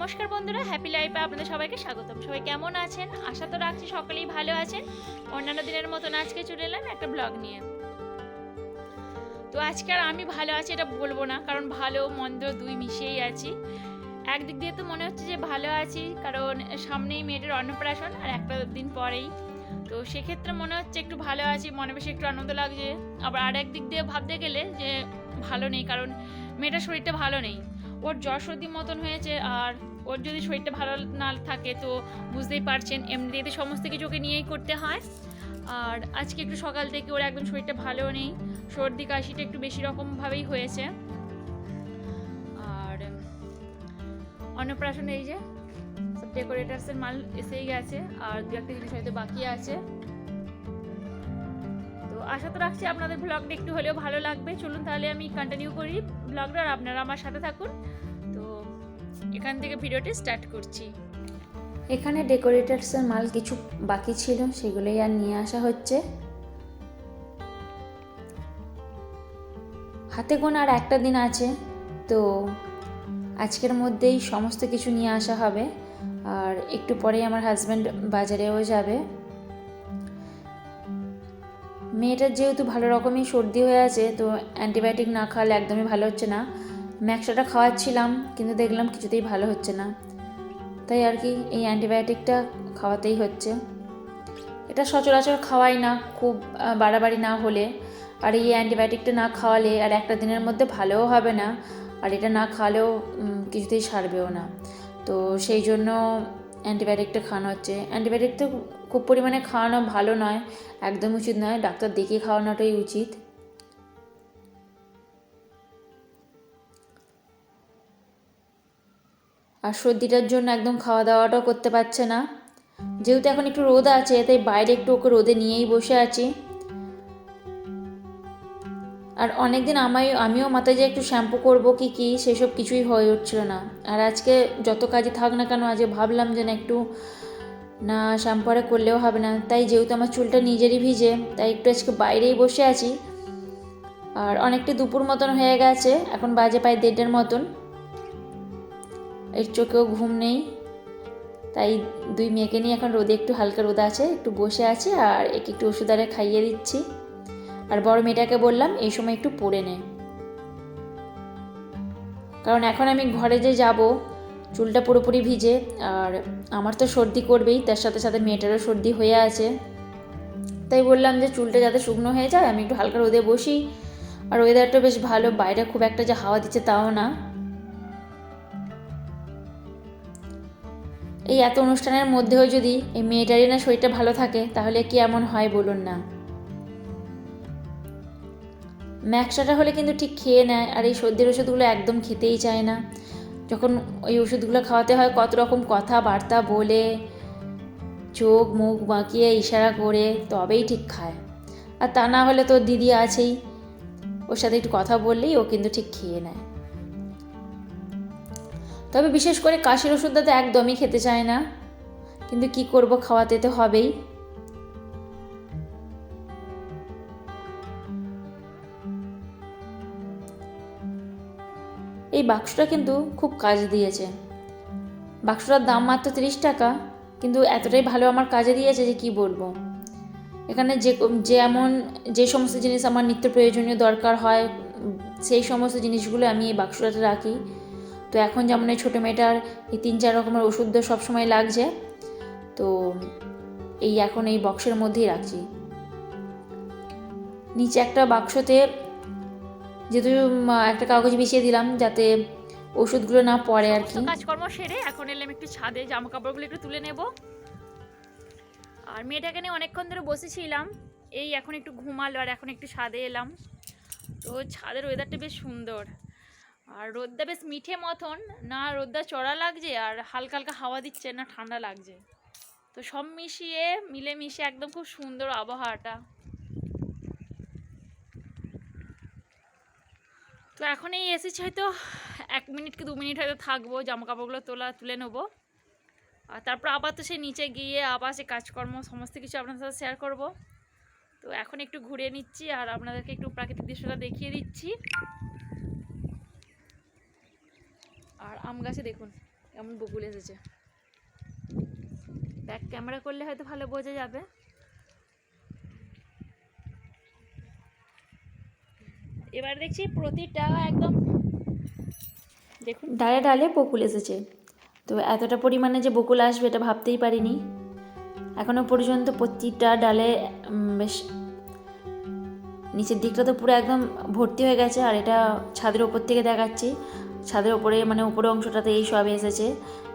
নমস্কার বন্ধুরা হ্যাপি লাইফে আপনাদের সবাইকে স্বাগতম। সবাই কেমন আছেন? আশা তো রাখছি সকলেই ভালো আছেন। অন্যান্য দিনের মতন আজকে চলে এলাম একটা ব্লগ নিয়ে। তো আজকে আর আমি ভালো আছি এটা বলব না, কারণ ভালো মন্দ দুই মিশিয়েই আছি। একদিক দিয়ে তো মনে হচ্ছে যে ভালো আছি, কারণ সামনেই মেয়েটার অন্নপ্রাশন আর একটা দিন পরেই। তো সেক্ষেত্রে মনে হচ্ছে একটু ভালো আছি, মনে বেশি একটু আনন্দ লাগছে। আবার আর একদিক দিয়ে ভাবতে গেলে যে ভালো নেই, কারণ মেয়েটার শরীরটা ভালো নেই। ওর জ্বর সর্দি মতন হয়েছে আর ওর যদি শরীরটা ভালো না থাকে তো বুঝতেই পারছেন, এমনিতে সমস্ত কিছু ওকে নিয়েই করতে হয়। আর আজকে একটু সকাল থেকে ওর একদম শরীরটা ভালো নেই, সর্দি কাশিটা একটু বেশি রকমভাবেই হয়েছে। আর অন্নপ্রাশন এই যে ডেকোরেটার্সের মাল এসেই গেছে, আর দু একটা জিনিস হয়তো বাকি আছে। আশা তো রাখছি আপনাদের ব্লগটা একটু হলেও ভালো লাগবে। চলুন তাহলে আমি কন্টিনিউ করি ব্লগটা আর আপনারা আমার সাথে থাকুন। তো এখান থেকে ভিডিওটি স্টার্ট করছি। এখানে ডেকোরেটার্সের মাল কিছু বাকি ছিল, সেগুলোই আর নিয়ে আসা হচ্ছে। হাতে গোনা আর একটা দিন আছে, তো আজকের মধ্যেই সমস্ত কিছু নিয়ে আসা হবে। আর একটু পরেই আমার হাজব্যান্ড বাজারেও যাবে। মেয়েটার যেহেতু ভালো রকমই সর্দি হয়ে আছে, তো অ্যান্টিবায়োটিক না খাওয়ালে একদমই ভালো হচ্ছে না। ম্যাক্সাটা খাওয়াচ্ছিলাম, কিন্তু দেখলাম কিছুতেই ভালো হচ্ছে না। তাই আর কি এই অ্যান্টিবায়োটিকটা খাওয়াতেই হচ্ছে। এটা সচরাচর খাওয়াই না, খুব বাড়াবাড়ি না হলে। আর এই অ্যান্টিবায়োটিকটা না খাওয়ালে আর একটা দিনের মধ্যে ভালোও হবে না, আর এটা না খাওয়ালেও কিছুতেই সারবেও না। তো সেই জন্য অ্যান্টিবায়োটিকটা খাওয়ানো হচ্ছে। অ্যান্টিবায়োটিকটা খুব পরিমাণে খাওয়ানো ভালো নয়, একদম উচিত নয়। ডাক্তার দেখিয়ে খাওয়ানোটাই উচিত। আর সর্দিটার জন্য একদম খাওয়া দাওয়াটাও করতে পারছে না। যেহেতু এখন একটু রোদ আছে, তাই বাইরে একটু ওকে রোদে নিয়েই বসে আছি। আর অনেকদিন আমায়, আমিও মাথায় যে একটু শ্যাম্পু করব কি কি, সেসব কিছুই হয়ে উঠছিল না। আর আজকে যত কাজে থাক না কেন, আজকে ভাবলাম যে একটু না, শ্যাম্পু আরে করলেও হবে না। তাই যেহেতু আমার চুলটা নিজেরই ভিজে, তাই একটু আজকে বাইরেই বসে আছি। আর অনেকটা দুপুর মতন হয়ে গেছে, এখন বাজে প্রায় দেড়টার মতন। এর চোখেও ঘুম নেই, তাই দুই মেয়েকে নিয়ে এখন রোদে একটু হালকা রোদ আছে, একটু বসে আছে আর একে একটু ওষুধ আরে খাইয়ে দিচ্ছি। আর বড় মেয়েটাকে বললাম, এই সময় একটু পড়ে নে। কারণ এখন আমি ঘরে যে যাব চুলটা পুরোপুরি ভিজে, আর আমার তো সর্দি করবেই, তার সাথে সাথে মেয়েটারও সর্দি হয়ে আছে। তাই বললাম যে চুলটা যাতে শুকনো হয়ে যায়, আমি একটু হালকা রোদে বসি। আর ওয়েদারটা বেশ ভালো, বাইরে খুব একটা যে হাওয়া দিচ্ছে তাও না। এই এত অনুষ্ঠানের মধ্যেও যদি এই মেয়েটারই না শরীরটা ভালো থাকে, তাহলে কি এমন হয় বলুন না? ম্যাক্সাটা হলে কিন্তু ঠিক খেয়ে নেয়, আর এই সর্দির ওষুধগুলো একদম খেতেই চায় না। যখন ওই ওষুধগুলো খাওয়াতে হয়, কত রকম কথাবার্তা বলে, চোখ মুখ বাঁকিয়ে ইশারা করে, তবেই ঠিক খায়। আর তা না হলে তো দিদি আছেই। ওর সাথে একটু কথা বললেই ও কিন্তু ঠিক খেয়ে নেয়। তবে বিশেষ করে কাশির ওষুধটা তো একদমই খেতে চায় না। কিন্তু কি করব, খাওয়াতে তো হবেই। বাক্সটা কিন্তু খুব কাজ দিয়েছে। বাক্সটার দাম মাত্র তিরিশ টাকা, কিন্তু এতটাই ভালো আমার কাজে দিয়েছে যে কি বলব। এখানে যে যেমন যে সমস্ত জিনিস আমার নিত্য প্রয়োজনীয় দরকার হয়, সেই সমস্ত জিনিসগুলো আমি এই বাক্সটাতে রাখি। তো এখন যেমন এই ছোটো মেয়েটার এই তিন চার রকমের ওষুধ সবসময় লাগছে, তো এই এখন এই বক্সের মধ্যেই রাখছি। নিচে একটা বাক্সতে যেহেতু একটা কাগজ বিছিয়ে দিলাম যাতে ওষুধগুলো না পড়ে আর কি। কাজকর্ম সেরে এখন এলাম একটু ছাদে জামা কাপড়গুলো একটু তুলে নেব। আর মেয়েটাকে নিয়ে অনেকক্ষণ ধরে বসেছিলাম। এই এখন একটু ঘুমালো আর এখন একটু ছাদে এলাম। তো ছাদের ওয়েদারটা বেশ সুন্দর। আর রোদটা বেশ মিঠে মতন। না রোদটা চড়া লাগছে আর হালকা হালকা হাওয়া দিচ্ছে না ঠান্ডা লাগছে। তো সব মিশিয়ে মিলে মিশে একদম খুব সুন্দর আবহাওয়াটা। তো এখন এই এসেছি হয়তো এক মিনিট কি দু মিনিট হয়তো থাকব জামা কাপড়গুলো তোলা, তুলে নেব। আর তারপর আবার তো সেই নিচে গিয়ে আবার সে কাজকর্ম, সমস্ত কিছু আপনাদের সাথে শেয়ার করব। তো এখন একটু ঘুরে নিচ্ছি আর আপনাদেরকে একটু প্রাকৃতিক দৃশ্যটা দেখিয়ে দিচ্ছি। আর আম গাছে দেখুন, কেমন বকুল এসেছে। ব্যাক ক্যামেরা করলে হয়তো ভালো বোঝা যাবে। এবার দেখছি প্রতিটা একদম দেখুন ডালে ডালে বকুল এসেছে। তো এতটা পরিমাণে যে বকুল আসবে এটা ভাবতেই পারিনি। এখনও পর্যন্ত প্রতিটা ডালে বেশ নিচের দিকটা তো পুরো একদম ভর্তি হয়ে গেছে আর এটা ছাদের ওপর থেকে দেখাচ্ছি। ছাদের ওপরে মানে উপরে অংশটাতে এই সব এসেছে।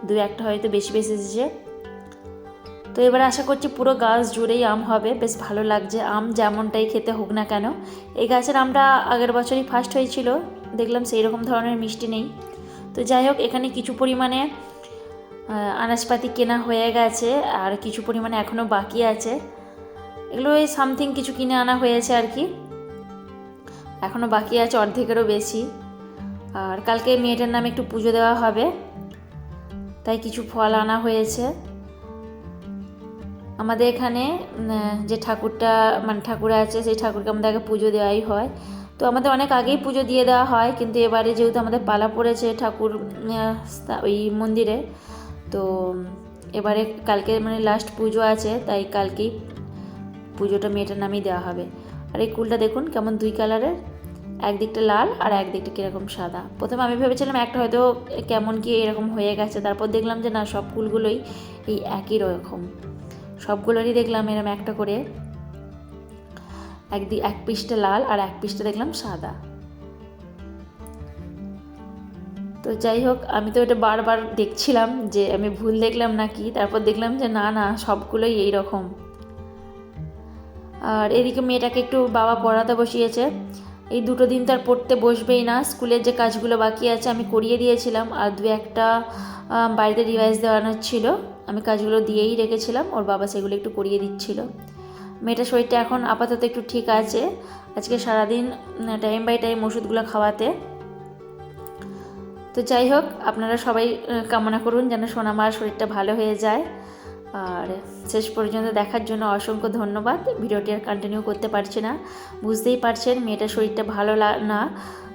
দু একটা হয়তো বেশি বেশি এসেছে। তো এবার আশা করছি পুরো গাছ জুড়েই আম হবে। বেশ ভালো লাগছে আম যেমনটাই খেতে হোক না কেন। এই গাছের আমটা আগের বছরই ফার্স্ট হয়েছিল। দেখলাম সেই রকম ধরনের মিষ্টি নেই। তো যাই হোক, এখানে কিছু পরিমাণে আনাজপাতি কেনা হয়ে গেছে আর কিছু পরিমাণে এখনও বাকি আছে। এগুলো ওই সামথিং কিছু কিনে আনা হয়েছে আর কি। এখনও বাকি আছে, অর্ধেকেরও বেশি। আর কালকে মেয়েটার নামে একটু পুজো দেওয়া হবে। তাই কিছু ফল আনা হয়েছে। আমাদের এখানে যে ঠাকুরটা মানে ঠাকুর আছে, সেই ঠাকুরকে আমাদের আগে পুজো দেওয়াই হয়। তো আমাদের অনেক আগেই পুজো দিয়ে দেওয়া হয়, কিন্তু এবারে যেহেতু আমাদের পালা পড়েছে ঠাকুর ওই মন্দিরে, তো এবারে কালকে মানে লাস্ট পুজো আছে, তাই কালকেই পুজোটা মেয়েটার নামেই দেওয়া হবে। আর এই কুলটা দেখুন কেমন দুই কালারের, একদিকটা লাল আর একদিকটা কীরকম সাদা। প্রথমে আমি ভেবেছিলাম একটা হয়তো কেমন কি এরকম হয়ে গেছে, তারপর দেখলাম যে না, সব কুলগুলোই এই একই রকম। সবগুলোরই দেখলাম এরকম একটা করে। একদিক এক পিসটা লাল আর এক পিসটা দেখলাম সাদা। তো যাই হোক, আমি তো এটা বারবার দেখছিলাম যে আমি ভুল দেখলাম নাকি, তারপর দেখলাম যে না না, সবগুলোই এই রকম আর এদিকে মেয়েটাকে একটু বাবা পড়াতে বসিয়েছে। এই দুটো দিন তার পড়তে বসবেই না। স্কুলের যে কাজগুলো বাকি আছে আমি করিয়ে দিয়েছিলাম আর দু একটা বাড়িতে রিভাইজ দেওয়ানোর ছিল। আমি কাজগুলো দিয়েই রেখেছিলাম, ওর বাবা সেগুলো একটু করিয়ে দিচ্ছিল। মেয়েটার শরীরটা এখন আপাতত একটু ঠিক আছে। আজকে সারাদিন টাইম বাই টাইম ওষুধগুলো খাওয়াতে। তো যাই হোক, আপনারা সবাই কামনা করুন যেন সোনামার শরীরটা ভালো হয়ে যায়। আর শেষ পর্যন্ত দেখার জন্য অসংখ্য ধন্যবাদ। ভিডিওটি আর কন্টিনিউ করতে পারছি না। বুঝতেই পারছেন, মেয়েটার শরীরটা ভালো না।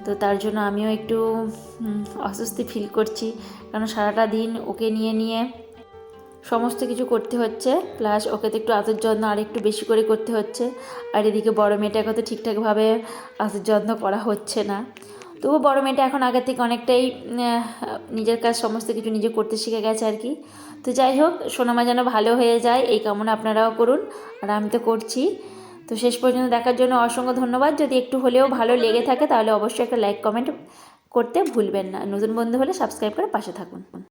তো তার জন্য আমিও একটু অস্বস্তি ফিল করছি। কারণ সারাটা দিন ওকে নিয়ে নিয়ে সমস্ত কিছু করতে হচ্ছে। প্লাস ওকে তো একটু আদর যত্ন আর একটু বেশি করে করতে হচ্ছে। আর এদিকে বড় মেয়েটাকে তো ঠিকঠাকভাবে আদর যত্ন করা হচ্ছে না। তবু বড় মেয়েটা এখন আগের থেকে অনেকটাই নিজের কাজ সমস্ত কিছু নিজে করতে শিখে গেছে আর কি। তো যাই হোক, সোনামা যেন ভালো হয়ে যায়, এই কামনা আপনারাও করুন, আর আমি তো করছি। তো শেষ পর্যন্ত দেখার জন্য অসংখ্য ধন্যবাদ। যদি একটু হলেও ভালো লেগে থাকে, তাহলে অবশ্যই একটা লাইক, কমেন্ট করতে ভুলবেন না। নতুন বন্ধু হলে সাবস্ক্রাইব করে পাশে থাকুন।